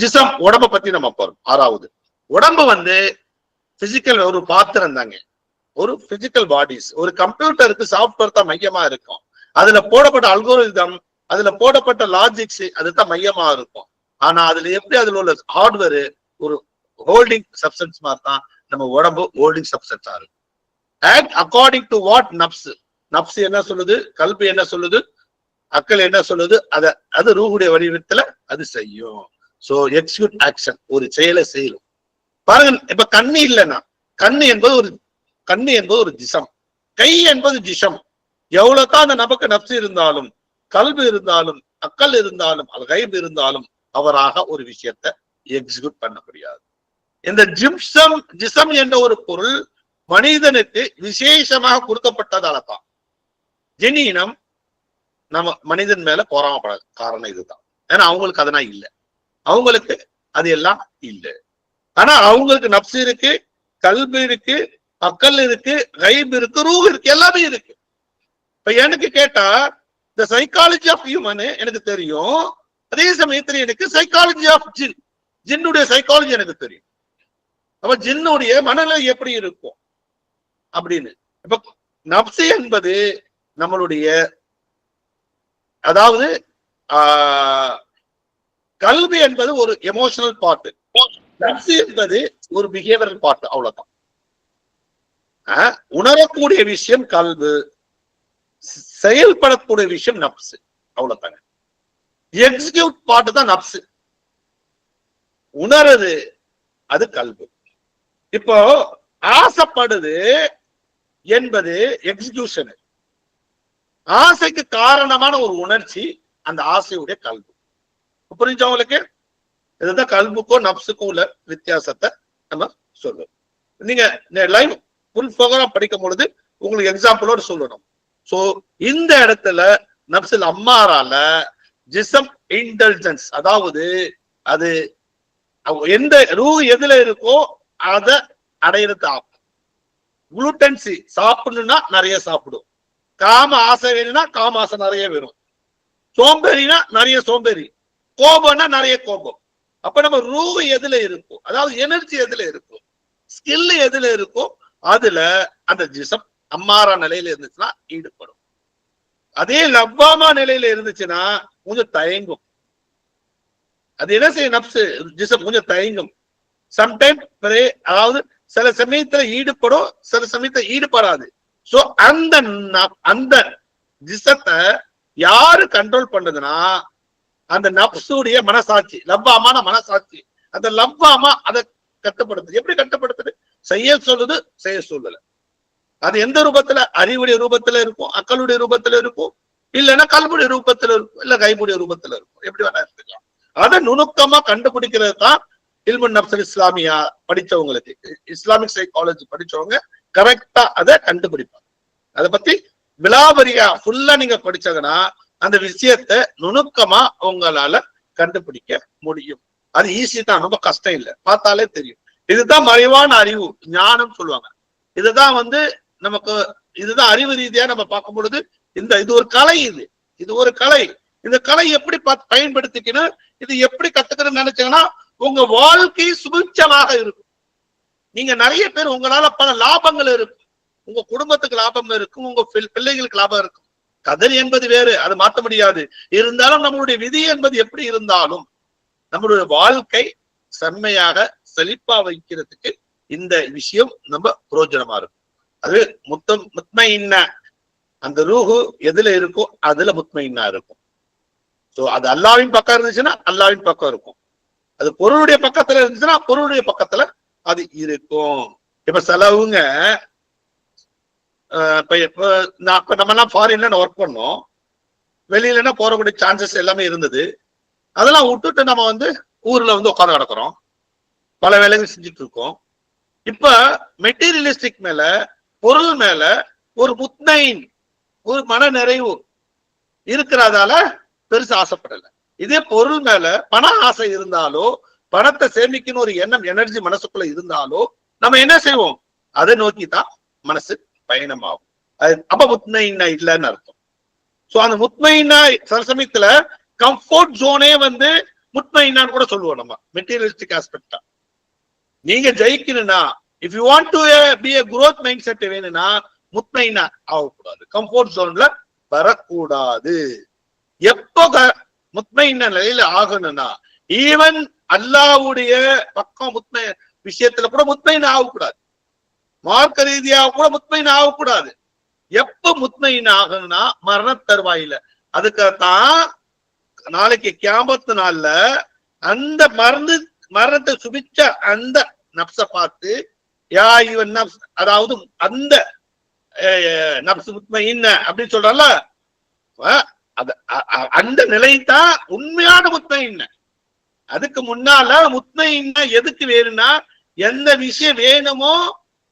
ஜிசம் உடம்ப பத்தி நம்ம போறோம். ஆறாவது உடம்பு வந்து பிசிக்கல் ஒரு பாத்திரம் தாங்க. ஒரு பிசிக்கல் பாடிஸ் ஒரு கம்ப்யூட்டருக்கு சாஃப்ட்வேர் தான் மையமா இருக்கும். அதுல போடப்பட்ட அல்கோரிதம் அதுல போடப்பட்ட லாஜிக்ஸ் அதுதான் மையமா இருக்கும். ஆனா அதுல எப்படி அதுல உள்ள ஹார்ட்வேர் ஒரு ஹோல்டிங் சப்ஸ்டன்ஸ் மாதிரி தான் நம்ம உடம்பு ஹோல்டிங் சப்ஸ்டன்ஸா இருக்கும். அண்ட் அக்கார்டிங் டு வாட் நப்ஸ் நப்ஸ் என்ன சொல்லுது? கல்வி என்ன சொல்லுது? அக்கள் என்ன சொல்லுது? அத அது ரூஹுடைய வடிவத்துல அது செய்யும். சோ எக்ஸிக்யூட் ஆக்ஷன் ஒரு செயலை செய்யணும். பாருங்க இப்ப கண்ணு இல்லைன்னா கண்ணு என்பது ஒரு கண்ணு என்பது ஒரு திசம். கை என்பது ஜிஷம் எவ்வளவுதான் அந்த நமக்கு நப்சு இருந்தாலும் கல்வி இருந்தாலும் அக்கல் இருந்தாலும் அல்கைப் இருந்தாலும் அவராக ஒரு விஷயத்தை எக்ஸிக்யூட் பண்ண முடியாது. இந்த ஜிம்சம் ஜிசம் என்ற ஒரு பொருள் மனிதனுக்கு விசேஷமாக கொடுக்கப்பட்டதால தான் ஜெனினம் நம்ம மனிதன் மேல பொறாமப்பட காரணம் இதுதான். ஏன்னா அவங்களுக்கு அதனா இல்லை. அவங்களுக்கு அது எல்லாம் இல்லை. ஆனா அவங்களுக்கு நப்சு இருக்கு கல்வி இருக்கு அக்கல் இருக்கு கைப் இருக்கு ரூ இருக்கு எல்லாமே இருக்கு. இப்ப எனக்கு கேட்டா இந்த சைக்காலஜி ஆஃப் ஹியூமன் எனக்கு தெரியும். அதே சமயத்துல எனக்கு சைக்காலஜி ஆஃப் ஜின் ஜின்னுடைய சைக்காலஜி எனக்கு தெரியும். அப்ப ஜின்னுடைய மனநிலை எப்படி இருக்கும்? அப்படின்னு. இப்ப நப்சு என்பது நம்மளுடைய அதாவது ஆஹ் கல்வி என்பது ஒரு எமோஷனல் பார்ட் நப்சு என்பது ஒரு பிஹேவியரல் பார்ட் அவ்வளவுதான். ஆஹ் உணரக்கூடிய விஷயம் கல்வு செயல்படக்கூடிய விஷயம் நப்சு அவ்வளவுதாங்க. எக்ஸிக்யூட் பார்ட் தான் நப்சு உணருது அது கல்வி. இப்போ ஆசைப்படுது என்பது எக்ஸிகியூஷன் ஆசைக்கு காரணமான ஒரு உணர்ச்சி அந்த ஆசையுடைய கல்வி. புரிஞ்சா உங்களுக்கு இதுதான் கல்புக்கும் நப்சுக்கும் உள்ள வித்தியாசத்தை நம்ம சொல்லுவோம் நீங்க லைவ் ஃபுல் ப்ரோக்ராம் படிக்கும் பொழுது உங்களுக்கு எக்ஸாம்பிளோட சொல்லணும். சோ இந்த இடத்துல நப்சில் அம்மாரால ஜிசம் இன்டெலிஜென்ஸ் அதாவது அது எந்த ரூ எதுல இருக்கோ அத அடையிறது. ஆகும் குளுட்டன்சி சாப்பிடணும்னா நிறைய சாப்பிடும். காம ஆசை வேணும்னா காம ஆசை நிறைய வேணும். சோம்பேறினா நிறைய சோம்பேறி. கோபம்னா நிறைய கோபம். அப்ப நம்ம ரூ எதுல இருக்கும் அதாவது எனர்ஜி எதுல இருக்கும் ஸ்கில் எதுல இருக்கும் அதுல அந்த ஜிசம் அம்மாரா நிலையில இருந்துச்சுன்னா ஈடுபடும். அதே லவ்வாமா நிலையில இருந்துச்சுன்னா கொஞ்சம் தயங்கும். அது என்ன செய்யும் நப்சு ஜிசம் கொஞ்சம் தயங்கும். சம்டைம் அதாவது சில சமயத்துல ஈடுபடும் சில சமயத்துல ஈடுபடாது. சோ அந்த அந்த ஜிசத்தை யாரு கண்ட்ரோல் பண்றதுன்னா அந்த நப்சுடைய மனசாட்சி லவ்வாமான மனசாட்சி அந்த லவ்வாமா அதை கட்டுப்படுத்துது. எப்படி கட்டுப்படுத்துது? செய்ய சொல்லுது செய்ய சொல்லல. அது எந்த ரூபத்துல? அறிவுடைய ரூபத்துல இருக்கும் அக்களுடைய ரூபத்துல இருக்கும் இல்லைன்னா கல்புடைய ரூபத்துல இருக்கும் இல்ல கைபுடைய ரூபத்துல இருக்கும். எப்படி வேணா எடுத்துக்கலாம் அதை நுணுக்கமா கண்டுபிடிக்கிறது தான் இல்முன் நப்சல் இஸ்லாமியா படிச்சவங்களுக்கு இஸ்லாமிக் சைக்காலஜி படிச்சவங்க கரெக்டா அதை கண்டுபிடிப்பாங்க. அதை பத்தி விலாவரியா ஃபுல்லா நீங்க படிச்சதுன்னா அந்த விஷயத்த நுணுக்கமா உங்களால கண்டுபிடிக்க முடியும். அது ஈஸி தான் ரொம்ப கஷ்டம் இல்லை. பார்த்தாலே தெரியும். இதுதான் மறைவான அறிவு ஞானம் சொல்லுவாங்க. இதுதான் வந்து நமக்கு இதுதான் அறிவு ரீதியா நம்ம பார்க்கும் பொழுது இந்த இது ஒரு கலை இது. இது ஒரு கலை. இந்த கலை எப்படி பயன்படுத்திக்கணும்? இது எப்படி கத்துக்கணும்னு நினைச்சீங்கன்னா உங்க வாழ்க்கை சுபிட்சமாக இருக்கும். நீங்க நிறைய பேர் உங்களால பல லாபங்கள் இருக்கும். உங்க குடும்பத்துக்கு லாபம் இருக்கும். உங்க பிள்ளைகளுக்கு லாபம் இருக்கும். கதறி என்பது வேறு அது மாற்ற முடியாது. இருந்தாலும் நம்மளுடைய விதி என்பது எப்படி இருந்தாலும் நம்மளுடைய வாழ்க்கை செம்மையாக செழிப்பா வைக்கிறதுக்கு இந்த விஷயம் நம்ம புரோஜனமா இருக்கும். அது முத்தம் முத்மையின்ன. அந்த ரூஹு எதுல இருக்கோ அதுல முத்மையின்னா இருக்கும். சோ அது அல்லாவின் பக்கம் இருந்துச்சுன்னா அல்லாவின் பக்கம் இருக்கும். அது பொருளுடைய பக்கத்துல இருந்துச்சுன்னா பொருளுடைய பக்கத்துல அது இருக்கும். இப்ப செலவுங்க இப்ப இப்போ நான் இப்போ நம்ம எல்லாம் ஃபாரின்ல ஒர்க் பண்ணோம். வெளியிலன்னா போறக்கூடிய சான்சஸ் எல்லாமே இருந்தது. அதெல்லாம் விட்டுட்டு நம்ம வந்து ஊர்ல வந்து உட்காந்து கிடக்குறோம் பல வேலைகள் செஞ்சுட்டு இருக்கோம். இப்ப மெட்டீரியலிஸ்டிக் மேல பொருள் மேல ஒரு முத்னைன் ஒரு மன நிறைவு இருக்கிறதால பெருசு ஆசைப்படல. இதே பொருள் மேல பண ஆசை இருந்தாலோ பணத்தை சேமிக்கணும் ஒரு எண்ணம் எனர்ஜி மனசுக்குள்ள இருந்தாலோ நம்ம என்ன செய்வோம்? அதை நோக்கி தான் மனசு பயணமாகும். அது அப்ப முத்மைனா இல்லைன்னு அர்த்தம். சோ அந்த முத்மைனா சில சமயத்துல கம்ஃபோர்ட் ஜோனே வந்து முத்மைனான்னு கூட சொல்லுவோம் நம்ம மெட்டீரியலிஸ்டிக் ஆஸ்பெக்டா நீங்க ஜெயிக்கணும்னா if you want to be a growth mindset வேணும்னா முத்மைனா ஆகக்கூடாது. கம்ஃபோர்ட் ஜோன்ல வரக்கூடாது. எப்போ க- முத்மைன நிலையில ஆகணும்னா ஈவன் அல்லாவுடைய பக்கம் முத்மை விஷயத்துல கூட முத்மைன ஆகக்கூடாது. மார்க்க ரீதியாக கூட முத்மையின் ஆகக்கூடாது. எப்ப முத்மையின் ஆகும்னா மரண தருவாயில. அதுக்காகத்தான் நாளைக்கு கேம்பத்து நாள்ல அந்த மருந்து மரணத்தை சுபிச்ச அந்த நப்ச பார்த்து யா இவன் நப்ஸ் அதாவது அந்த அஹ், முத்மை என்ன அப்படின்னு சொல்றல அது அந்த நிலை உண்மையான முத்மை என்ன அதுக்கு முன்னால முத்மையின்ன எதுக்கு வேணும்னா எந்த விஷயம் வேணுமோ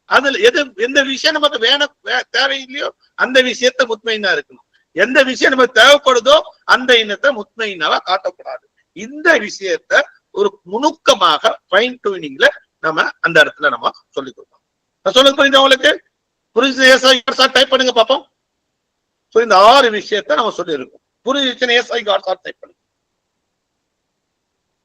அதுல எது எந்த விஷயம் நமக்கு வேணும் வே- தேவையில்லையோ அந்த விஷயத்த முத்மையினா இருக்கணும். எந்த விஷயம் நமக்கு தேவைப்படுதோ அந்த இனத்தை முத்மைனாவா காட்டக்கூடாது. இந்த விஷயத்த ஒரு நுணுக்கமாக ஃபைன் டூனிங்ல நம்ம அந்த இடத்துல நம்ம சொல்லிக் கொடுக்கணும். நான் சொல்லுங்க புரியுது உங்களுக்கு? புரிஞ்சு டைப் பண்ணுங்க பார்ப்போம் இந்த ஆறு விஷயத்த நம்ம சொல்லியிருக்கோம். புரிஞ்சுச்சுன்னா எஸ் ஐ காட் டைப் பண்ணுங்க.